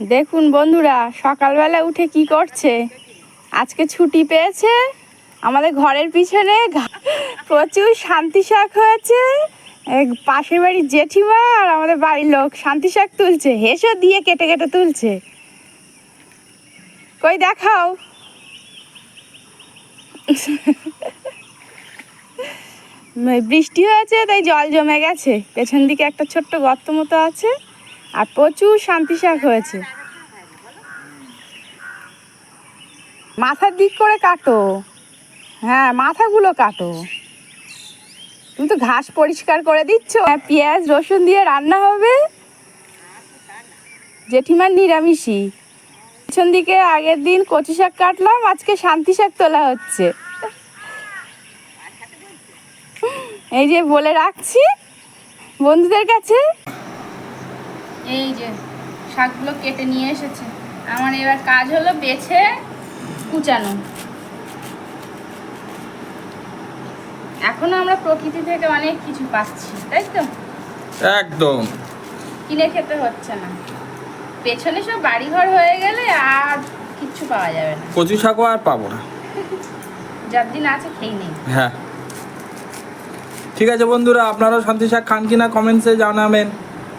দেখুন বন্ধুরা, সকালবেলা উঠে কি করছে? আজকে ছুটি পেয়েছে। আমাদের ঘরের পিছনে প্রচুর শান্তি শাক হয়েছে। পাশের বাড়ির জেঠিমা আর আমাদের বাড়ির লোক শান্তি শাক তুলছে। হেসো দিয়ে কেটে কেটে তুলছে। কই দেখাও। বৃষ্টি হয়েছে, তাই জল জমে গেছে। পেছন দিকে একটা ছোট্ট গর্ত মতো আছে। আর প্রচুর শান্তি শাক হয়েছে। মাথার দিক করে কাটো। হ্যাঁ মাথাগুলো কাটো। তুমি তো ঘাস পরিষ্কার করে দিচ্ছ। হ্যাঁ, পেঁয়াজ রসুন দিয়ে রান্না হবে। জেঠিমার নিরামিষই। পিছন দিকে আগের দিন কচু শাক কাটলাম আজকে শান্তি শাক তোলা হচ্ছে। এই যে বলে রাখছি। বন্ধুদের কাছে এই যে শাকগুলো কেটে নিয়ে এসেছে। আমার এবার কাজ হলো বেছে কুচানো। এখনও আমরা প্রকৃতি থেকে অনেক কিছু পাচ্ছি তাই তো? একদম। কিনে খেতে হচ্ছে না। পেছনে সব বাড়িঘর হয়ে গেলে আর কিচ্ছু পাওয়া যাবে না। কচু শাকও আর পাবো না। যার দিন আছে খেয়ে নেই। হ্যাঁ। ঠিক আছে বন্ধুরা আপনারাও শান্তি শাক খান কিনা কমেন্টসে জানাবেন।